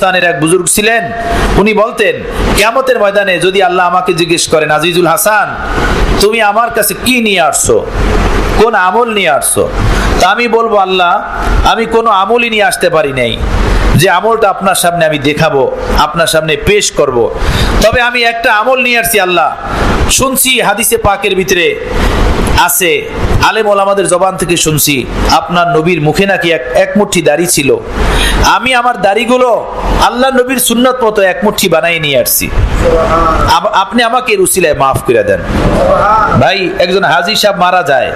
হিন্দুস্তানের এক বুজুর্গ ছিলেন, উনি বলতেন কেমতের ময়দানে যদি আল্লাহ আমাকে জিজ্ঞেস করেন, আজিজুল হাসান, তুমি আমার কাছে কি নিয়ে আসছো? কোন আমল নিয়ে আসছো? তা আমি বলব, আল্লাহ, আমি কোনো আমলই নিয়ে আসতে পারি নাই। যে আমলটা আপনার সামনে আমি দেখাবো, আপনার সামনে পেশ করব। তবে আমি একটা আমল নিয়ে আসছি, আল্লাহ শুনছি, হাদিসে পাকের ভিতরে আছে, আলেম ওলামাদের জবান থেকে শুনছি, আপনার নবীর মুখে নাকি এক এক মুঠি দাড়ি ছিল। আমি আমার দাড়িগুলো আল্লাহ নবীর সুন্নত মতো এক মুঠি বানাই নিয়ে আসছি। আপনি আমাকে এর উসিলায় মাফ করে দেন। ভাই, একজন হাজি সাহেব মারা যায়।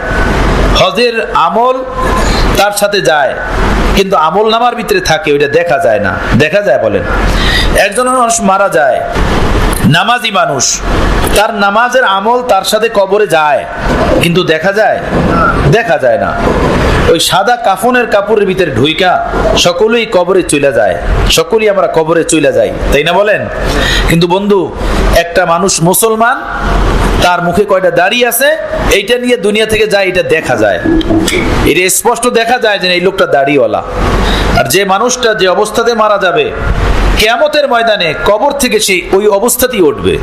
হজের আমল তার সাথে যায়। কিন্তু আমল নামার ভিতরে থাকে, ওইটা দেখা যায় না। দেখা যায় বলেন, একজন মানুষ মারা যায়, নামাজি মানুষ, তার নামাজের আমল তার সাথে কবরে যায়, কিন্তু দেখা যায় দেখা যায় না। ওই সাদা কাফনের কাপড়ের ভিতরে ঢুইকা সকলেই কবরে চলে যায়, সকলেই আমরা কবরে চলে যাই, তাই না বলেন? কিন্তু বন্ধু, একটা মানুষ মুসলমান তার মুখে কয়টা দাড়ি আছে, এইটা নিয়ে দুনিয়া থেকে যায়, এটা দেখা যায়। এটা স্পষ্ট দেখা যায় যে এই লোকটা দাড়িওয়ালা। আর যে মানুষটা যে অবস্থাতে মারা যাবে কেয়ামতের ময়দানে কবর থেকে সে ওই অবস্থাতেই উঠবে।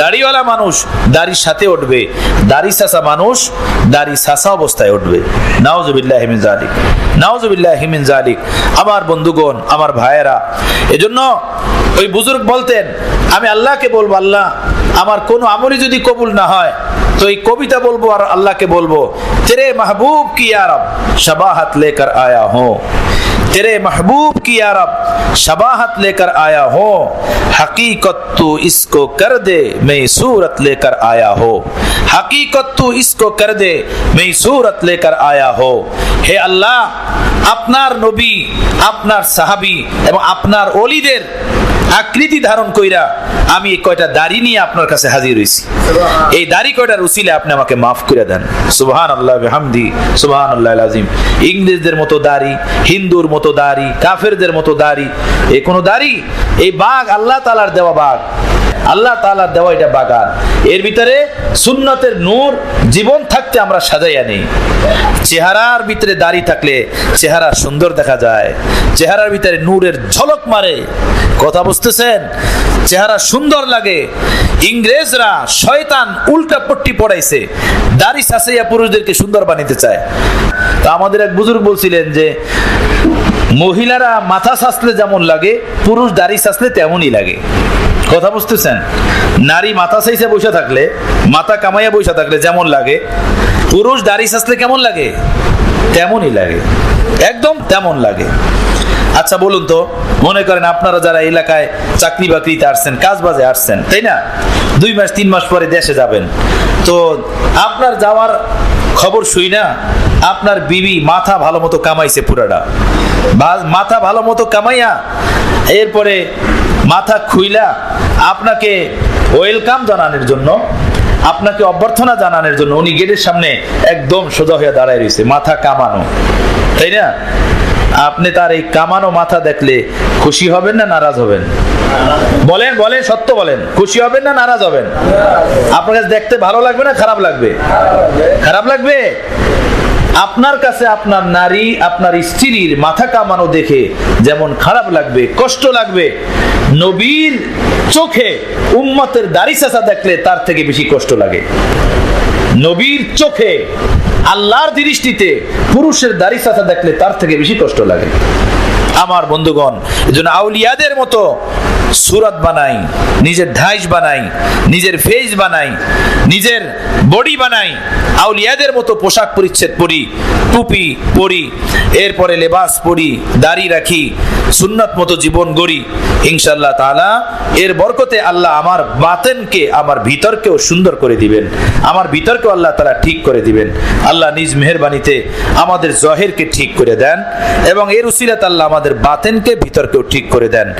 দাড়িওয়ালা মানুষ দাড়ির সাথে উঠবে, দাড়ি সাসা মানুষ দাড়ি সাসা অবস্থায় উঠবে। নাওজবিল্লাহ হিমিন জালিক নাওজবিল্লাহ হিমিন জালিক আমার বন্ধুগণ, আমার ভাইয়েরা, এজন্য ওই বুজুর্গ বলতেন, আমি আল্লাহকে বলব, আল্লাহ, আমার কোনো আমলই যদি কবুল না হয়, তো এই কবিতা বলব আর আল্লাহকে বলব, তেরে মাহবুব কি আরব শবাহাত লেকার আয়া হো। تیرے محبوب کی یا رب، شباہت لے کر آیا ہو۔ حقیقت تو اس کو کر دے، میں صورت لے کر آیا ہو۔ حقیقت تو اس کو کر دے، میں صورت لے کر آیا ہو۔ ہے اللہ، اپنار نبی، اپنار صحابی، اپنار اولی دیر আকৃতি ধারণ কইরা আমি এই কয়টা দাড়ি নিয়ে আপনার কাছে হাজির হয়েছি এই দাড়ি কয়টার উসিলে আপনি আমাকে মাফ করে দেন। সুবহান আল্লাহ হামদি সুবহান আল্লাহ আজিম ইংরেজদের মতো দাড়ি, হিন্দুর মতো দাড়ি, কাফেরদের মতো দাড়ি এই কোনো দাড়ি? এই বাঘ, আল্লাহ তালার দেওয়া বাঘ। আল্লাহ তালার দেওয়া এটা বাগান। এর ভিতরে সুন্নতের নূর জীবন থাকতে আমরা সাজাইয়া নেই। চেহারার ভিতরে দাড়ি থাকলে চেহারা সুন্দর দেখা যায়। চেহারার ভিতরে নূরের ঝলক মারে। কথা বুঝতেছেন? চেহারা সুন্দর লাগে। ইংরেজরা শয়তান উল্টা পট্টি পড়াইছে দাড়ি সাসাইয়া পুরুষদেরকে সুন্দর বানাইতে চায়। তা আমাদের এক বুজুর্গ বলছিলেন যে মহিলারা মাথা সাজলে যেমন লাগে, পুরুষ দাড়ি সাজলে তেমনই লাগে। কথা বুঝতেছেন? নারী মাথা সাইসে বসে থাকলে, মাথা কামাইয়া বসে থাকলে যেমন লাগে, পুরুষ দাড়ি সাজলে কেমন লাগে? তেমনই লাগে। একদম তেমন লাগে। আচ্ছা বলুন তো, মনে করেন আপনারা যারা এলাকায় চাকরি বাকরিতে আসছেন, কাজ বাজে আসছেন, তাই না? দুই মাস, তিন মাস পরে দেশে যাবেন। তো আপনার যাওয়ার খবর শুই না? আপনার বিবি মাথা ভালো মতো কামাইছে পুরাটা। মাথা ভালো মতো কামাইয়া, এরপরে মাথা খুইলা আপনাকে ওয়েলকাম জানানোর জন্য, আপনাকে অভ্যর্থনা জানানোর জন্য উনি গেটের সামনে একদম সোজা হয়ে দাঁড়ায় রয়েছে মাথা কামানো। তাই না? আপনি তার এই কামানো মাথা দেখলে খুশি হবেন না নারাজ হবেন? বলেন বলেন, সত্য বলেন, খুশি হবেন না নারাজ হবেন? আপনার কাছে দেখতে ভালো লাগবে না খারাপ লাগবে? খারাপ লাগবে? আপনার কাছে আপনার নারী, আপনার স্ত্রীর মাথা কামানো দেখে যেমন খারাপ লাগবে, কষ্ট লাগবে, নবীর চোখে উম্মতের দাড়ি চাচা দেখলে তার থেকে বেশি কষ্ট লাগে। নবীর চোখে আল্লাহর দৃষ্টিতে পুরুষের দাড়ি চাচা দেখলে তার থেকে বেশি কষ্ট লাগে। আমার বন্ধুগণ, এজন্য আউলিয়াদের মতো সুরত বানাই, নিজের ঢাইস বানাই, নিজের ফেস বানাই, নিজের বডি বানাই, আউলিয়াদের মতো পোশাক পরিচ্ছেদ পরি, টুপি পরি, এরপরে লেবাস পরি, দাড়ি রাখি, সুন্নত মতো জীবন গড়ি। ইনশাল্লাহ তাআলা এর বরকতে আল্লাহ আমার বাতেনকে, আমার ভিতরকেও সুন্দর করে দিবেন। আমার ভিতরকেও আল্লাহ তারা ঠিক করে দিবেন। আল্লাহ নিজ মেহরবানিতে আমাদের জহেরকে ঠিক করে দেন এবং এর উসিলাত আল্লাহ আমাদের বাতেনকে ভিতরকেও ঠিক করে দেন।